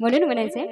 म्हणून म्हणायचंय.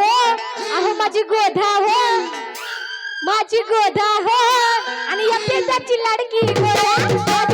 हो अहो माझी गोधा हो. माझी गोधा हो. आणि या लाडकी गोधा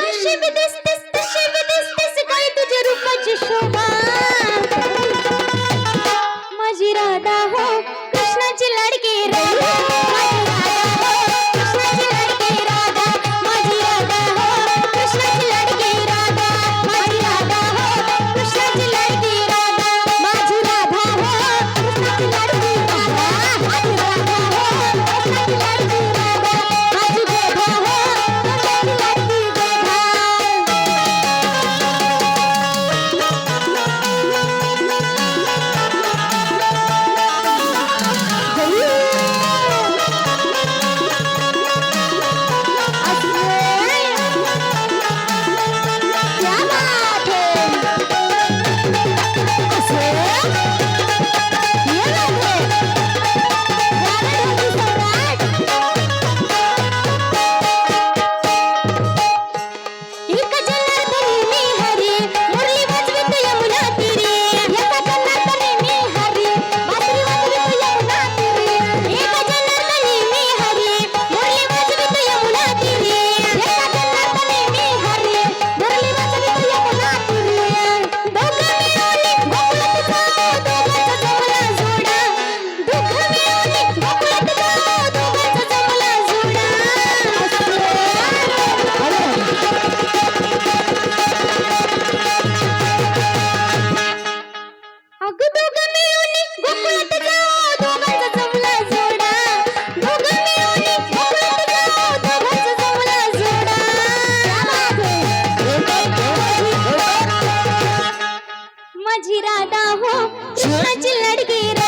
शिव दिसतेस शिव दिसतेस काय माझी राधा हो माझी राधा हो कृष्णाची लडकी रे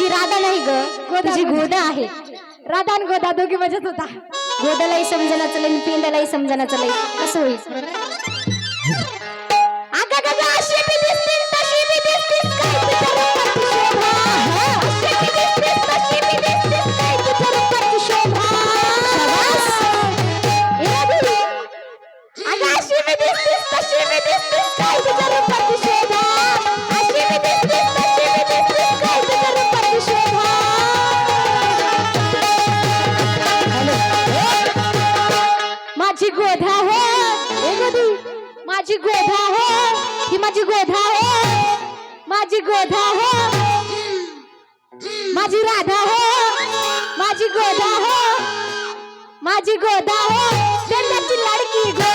तुझी राधा नाही ग तुझी गोदा आहे. राधा आणि गोदा दोघी मजेत होता. गोदालाही समजायला चालेल पेंदालाही समजायला चालेल. असं होईल. Thank you. माझी गोदा हो त्यांची लाडकी गोदा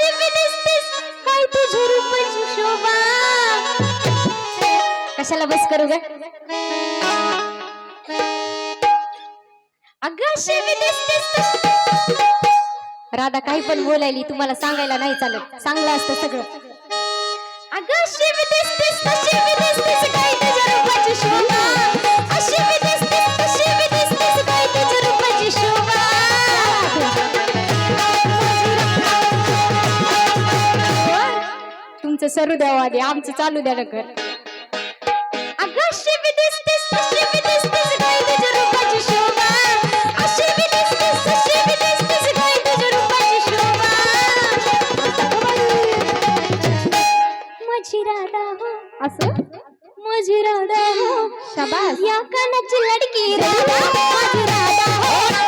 मी दिसतेस काय तुझ्या रूपाची शोभा कशाला बस करू ग? अशी मी दिसतेस राधा काही पण बोलायली तुम्हाला सांगायला नाही चालत. चांगलं असतं सगळं. अगं अशी मी दिसतेस तशी मी दिसतेस. तुमचं सरू द्यावा आधी आमचं चालू द्या राधा हो असं? माझी राधा हो. शाबास. या कानाची लडकी राधा माझी राधा हो.